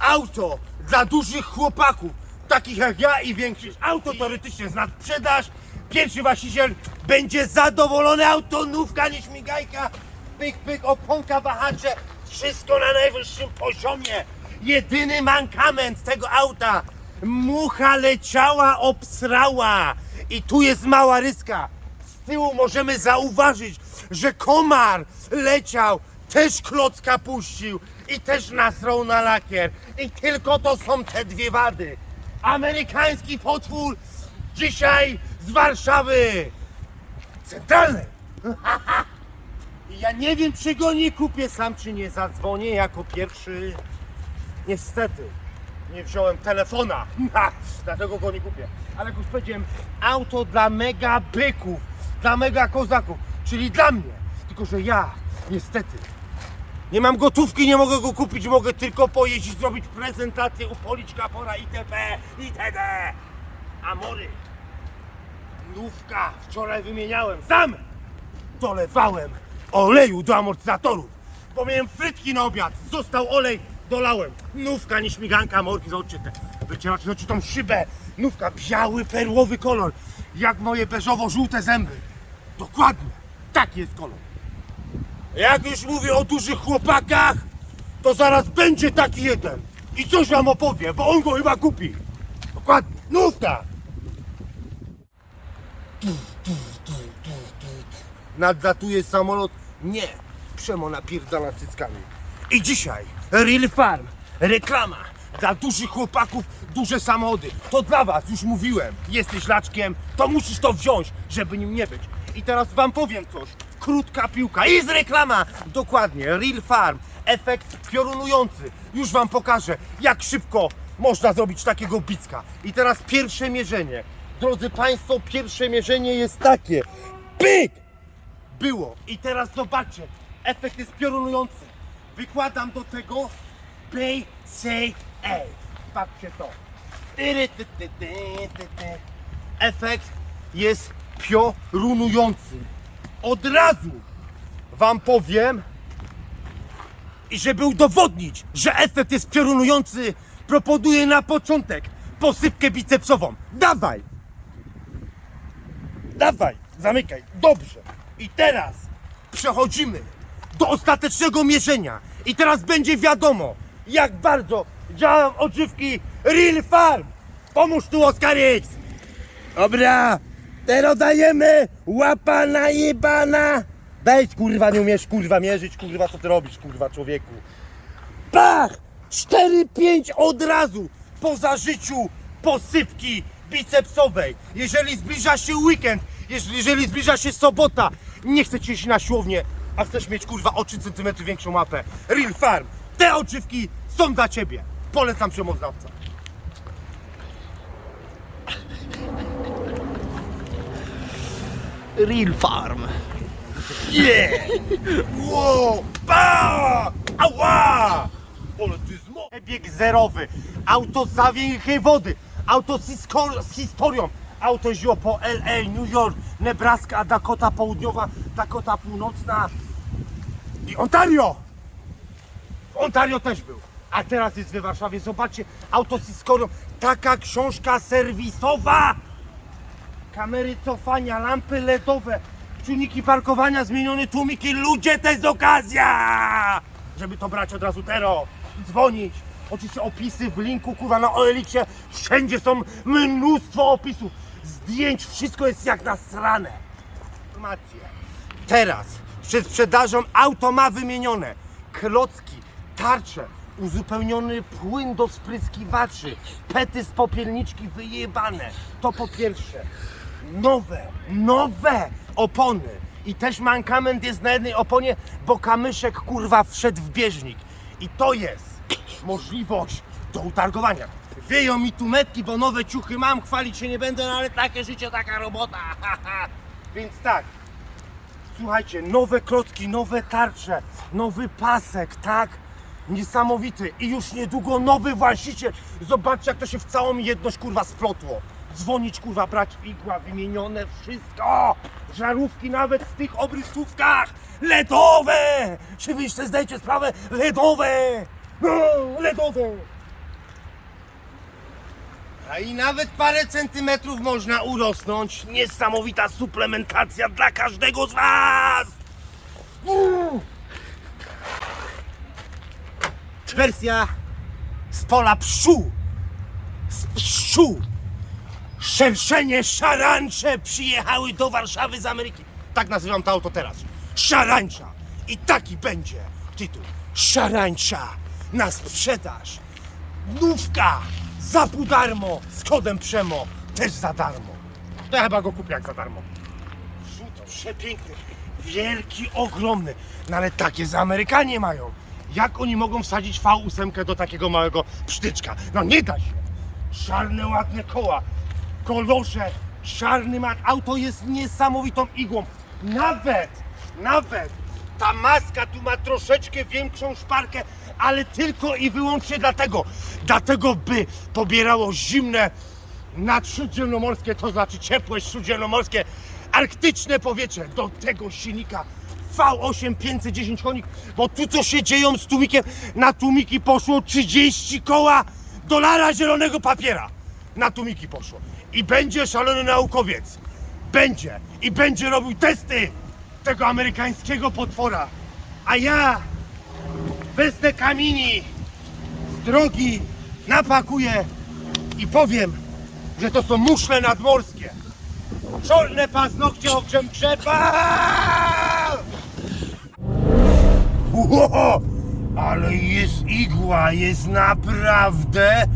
Auto dla dużych chłopaków, takich jak ja i większość. Auto teoretycznie jest na sprzedaż. Pierwszy właściciel będzie zadowolony, auto nówka, nie śmigajka, pyk, pyk, oponka, wahacze, wszystko na najwyższym poziomie. Jedyny mankament tego auta, mucha leciała, obsrała i tu jest mała ryska. Z tyłu możemy zauważyć, że komar leciał, też klocka puścił i też nasrał na lakier. I tylko to są te dwie wady. Amerykański potwór dzisiaj z Warszawy Centralnej. Ja nie wiem, czy go nie kupię sam, czy nie zadzwonię jako pierwszy. Niestety, nie wziąłem telefona, dlatego go nie kupię. Ale jak już powiedziałem, auto dla mega byków, dla mega kozaków, czyli dla mnie. Tylko, że ja, niestety, nie mam gotówki, nie mogę go kupić, mogę tylko pojeździć, zrobić prezentację, upolić kapora itp. itd. Amory, nówka, wczoraj wymieniałem, sam dolewałem oleju do amortyzatorów, bo miałem frytki na obiad, został olej, dolałem. Nówka, nie śmiganka, morki, zobaczcie te, wycieracie zobaczcie tą szybę, nówka, biały, perłowy kolor, jak moje beżowo-żółte zęby. Dokładnie, taki jest kolor. Jak już mówię o dużych chłopakach, to zaraz będzie taki jeden. I coś wam opowie, bo on go chyba kupi. Dokładnie, nówka. Nadlatuje samolot. Nie, Przemo napierdala cyckami. I dzisiaj Real Farm, reklama dla dużych chłopaków, duże samochody. To dla was, już mówiłem. Jesteś laczkiem, to musisz to wziąć, żeby nim nie być. I teraz wam powiem coś. Krótka piłka. Jest reklama! Dokładnie, Real Farm. Efekt piorunujący. Już wam pokażę, jak szybko można zrobić takiego bicka. I teraz pierwsze mierzenie. Drodzy Państwo, pierwsze mierzenie jest takie. Pyk! było. I teraz zobaczcie, efekt jest piorunujący. Wykładam do tego Bay Say A. Patrzcie to. Efekt jest piorunujący. Od razu wam powiem, i żeby udowodnić, że efekt jest piorunujący, proponuję na początek posypkę bicepsową. Dawaj! Dawaj, zamykaj. Dobrze. I teraz przechodzimy do ostatecznego mierzenia. I teraz będzie wiadomo, jak bardzo działają odżywki Real Farm. Pomóż tu, Oskar X. Dobra, teraz dajemy łapa najebana. Wejdź, kurwa, nie umiesz, kurwa, mierzyć, kurwa, co ty robisz, kurwa, człowieku. Pach! 4-5 od razu po zażyciu posypki bicepsowej. Jeżeli zbliża się weekend, jeżeli, jeżeli zbliża się sobota, nie chcecie iść na siłownię, a chcesz mieć kurwa o 3 cm większą mapę. Real Farm, te odżywki są dla ciebie. Polecam przemoznawca. Real Farm. Yeah! Wow! Ba! Ała! Ale ty zmo... Bieg zerowy, auto z zawiększej wody, auto z, hisko- z historią, auto jeździło po LA, New York, Nebraska, Dakota Południowa, Dakota Północna i Ontario! W Ontario też był. A teraz jest we Warszawie. Zobaczcie, auto z historią. Taka książka serwisowa! Kamery cofania, lampy LEDowe, czujniki parkowania, zmienione tłumiki, ludzie to jest okazja! Żeby to brać od razu tero, dzwonić. Oczywiście opisy w linku, kurwa, na OLX-ie, wszędzie są mnóstwo opisów, zdjęć, wszystko jest jak nasrane. Informacje. Teraz przed sprzedażą auto ma wymienione klocki, tarcze, uzupełniony płyn do spryskiwaczy, pety z popielniczki wyjebane. To po pierwsze. Nowe, nowe opony. I też mankament jest na jednej oponie, bo kamyszek kurwa wszedł w bieżnik. I to jest możliwość do utargowania. Wieją mi tu metki, bo nowe ciuchy mam, chwalić się nie będę, no ale takie życie, taka robota. Więc tak, Słuchajcie, nowe klocki, nowe tarcze, nowy pasek, tak? Niesamowity. I już niedługo nowy właściciel. Zobaczcie, jak to się w całą jedność kurwa splotło. Dzwonić, kurwa, brać igła, wymienione, wszystko! Żarówki nawet w tych obrysówkach! LEDowe! Czy wy jeszcze zdajecie sprawę? LEDowe! No, LEDowe! A i nawet parę centymetrów można urosnąć. Niesamowita suplementacja dla każdego z was! Wersja z pola pszczół. Z pszczół. Szerszenie szarańcze przyjechały do Warszawy z Ameryki. Tak nazywam to auto teraz. Szarańcza. I taki będzie tytuł. Szarańcza na sprzedaż. Nówka za pół darmo z kodem Przemo też za darmo. To ja chyba go kupię jak za darmo. Rzut przepiękny, wielki, ogromny. No ale takie z Amerykanie mają. Jak oni mogą wsadzić V8 do takiego małego psztyczka? No nie da się. Czarne, ładne koła, kolorze, czarny mat. Auto jest niesamowitą igłą. Nawet, nawet ta maska tu ma troszeczkę większą szparkę, ale tylko i wyłącznie dlatego. Dlatego, by pobierało zimne nadśródziemnomorskie, to znaczy ciepłe śródziemnomorskie, arktyczne powietrze do tego silnika V8 510 konik, bo tu co się dzieją z tłumikiem, na tłumiki poszło 30 koła dolara zielonego papiera. Na tłumiki poszło. I będzie szalony naukowiec. Będzie. I będzie robił testy tego amerykańskiego potwora. A ja wezmę kamieni z drogi, napakuję i powiem, że to są muszle nadmorskie. Czolne paznokcie ogrzem grzeba! Ło, ale jest igła, jest naprawdę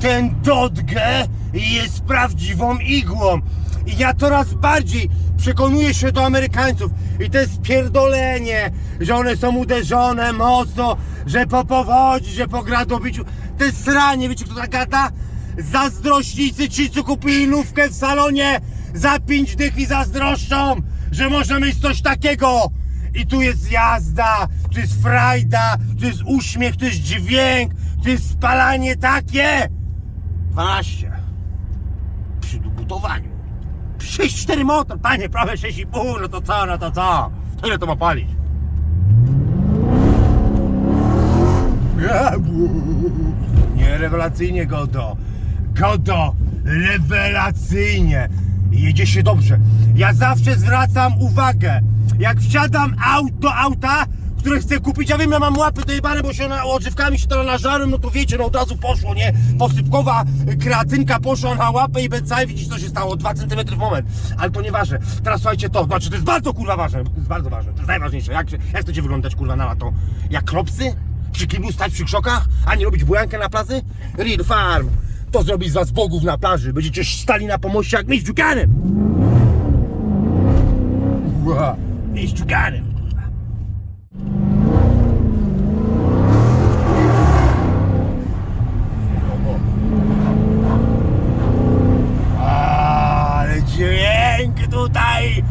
ten Dodge jest prawdziwą igłą. I ja coraz bardziej przekonuję się do Amerykańców. I to jest pierdolenie, że one są uderzone mocno, że po powodzi, że po gradobiciu. To jest sranie, wiecie kto tak gada? Zazdrośnicy ci, co kupili lówkę w salonie za pięć dych i zazdroszczą, że można mieć coś takiego. I tu jest jazda, tu jest frajda, tu jest uśmiech, tu jest dźwięk, tu jest spalanie takie. 12. Przy dobudowaniu. 6,4 motor, panie, prawie 6,5, no to co, no to co? To ile to ma palić? Nie, rewelacyjnie, Godo. Godo, rewelacyjnie. Jedzie się dobrze. Ja zawsze zwracam uwagę, jak wsiadam aut do auta, które chcę kupić, ja wiem, ja mam łapy dojebane, bo się na, odżywkami się to nażarłem, no to wiecie, no od razu poszło, nie? Posypkowa kreatynka poszła na łapę i becaj, widzisz co się stało, 2 cm w moment. Ale to nieważne. Teraz słuchajcie to, znaczy to jest bardzo kurwa ważne, to jest bardzo ważne, to jest najważniejsze. Jak, jak chcecie wyglądać kurwa na lato? Jak klopsy? Przy kiblu stać przy krzokach, a nie robić bujankę na plaży? Real Farm. To zrobi z was bogów na plaży. Będziecie stali na pomoście jak mieć dziukanem. Dziukanem. Tutaj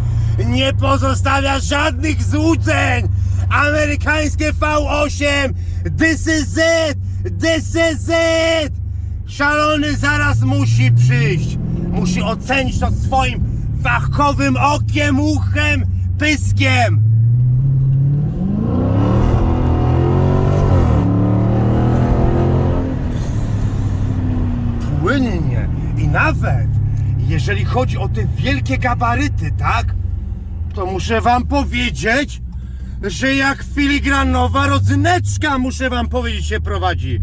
nie pozostawia żadnych złudzeń. Amerykańskie V8, this is it, this is it. Szalony zaraz musi przyjść. Musi ocenić to swoim fachowym okiem, uchem, pyskiem. płynnie i nawet jeżeli chodzi o te wielkie gabaryty, tak? To muszę wam powiedzieć, że jak filigranowa rodzyneczka, muszę wam powiedzieć, się prowadzi.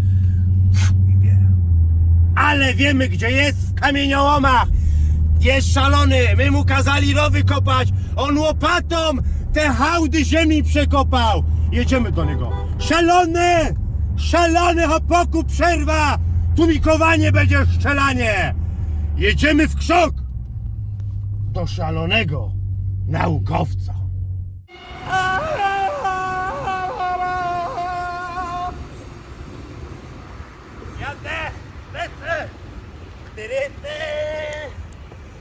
Ale wiemy, gdzie jest, w kamieniołomach. Jest szalony, my mu kazali rowy kopać, on łopatą te hałdy ziemi przekopał. Jedziemy do niego. Szalony! Szalony hopoku, przerwa! Tumikowanie będzie strzelanie! Jedziemy w krzok! Do szalonego naukowca. Jadę! Lecę! Tyryty!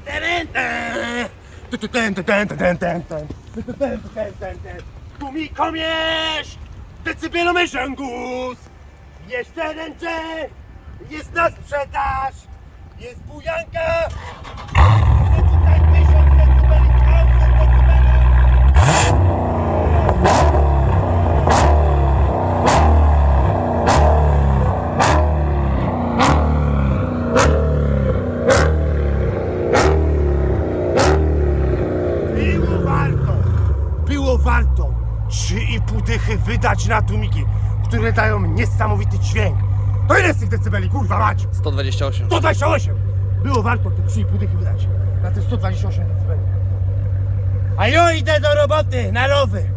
Tyryty! Tu, tu, ten, ten, ten, ten, ten, ten. Tu, tu, ten, ten, ten, ten. Tumikomierz! Decybelomierz Angus! Jeszcze jeden! Jest na sprzedaż! Jest bujanka! Tutaj tysiąc decybeli, tysiąc decybeli! Było warto! Było warto 3,5 dychy wydać na tłumiki, które dają niesamowity dźwięk. To ile z tych decybeli, kurwa mać? 128. 128! Było warto te 3,5 dychy wydać na te 128 decybeli. A ja idę do roboty, na rowy.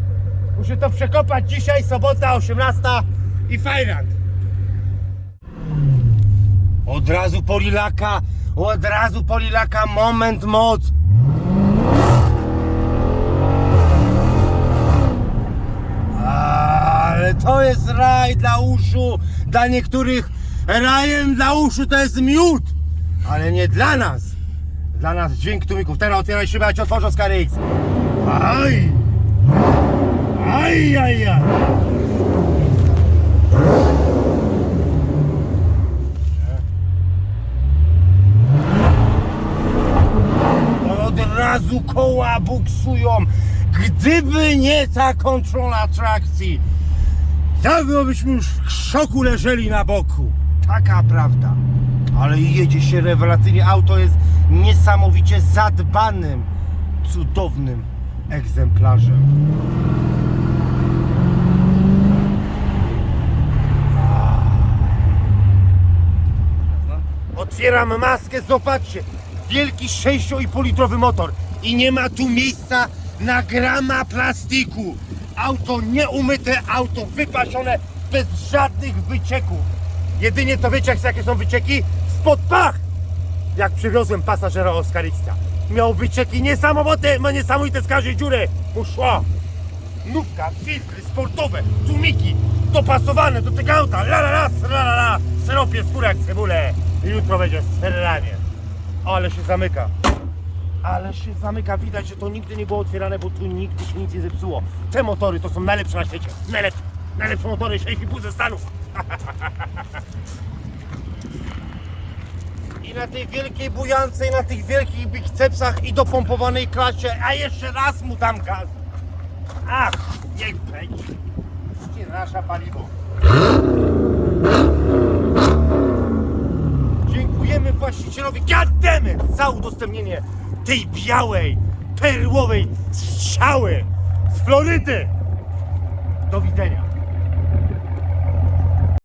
Muszę to przekopać dzisiaj, sobota 18 i fajrant. Od razu polilaka, od razu polilaka, moment moc. Dla niektórych rajem dla uszu to jest miód. Ale nie dla nas. Dla nas dźwięk tumików. Teraz otwieraj szybę, ja ci otworzę z KRX. Aj! Aj, aj, aj! Od razu koła buksują. Gdyby nie ta kontrola trakcji, dawno byśmy już w szoku leżeli na boku. Taka prawda. Ale jedzie się rewelacyjnie. Auto jest niesamowicie zadbanym, cudownym egzemplarzem. Otwieram maskę, zobaczcie. Wielki 6,5 litrowy motor. I nie ma tu miejsca na grama plastiku. Auto nieumyte, auto wypasione, bez żadnych wycieków. Jedynie to wiecie, jak- jakie są wycieki? Spod pach! Jak przywiozłem pasażera Oskaricca. Miał wycieki niesamowite, ma niesamowite z każdej dziury. Mu szło. Nówka, filtry sportowe, tłumiki, dopasowane do tego auta, la la la, la la la, syropie skóra jak cebulę. Jutro będzie serranie. Ale się zamyka. Ale się zamyka, widać, że to nigdy nie było otwierane, bo tu nigdy się nic nie zepsuło. Te motory to są najlepsze na świecie. Najlepsze. Najlepsze motory 6,5 ze Stanów. I na tej wielkiej bujance, i na tych wielkich bicepsach i dopompowanej klasie, a jeszcze raz mu dam gaz. Ach, niech będzie. Nie nasza paliwo. Dziękujemy właścicielowi Gademy za udostępnienie tej białej, perłowej strzały z Florydy. Do widzenia.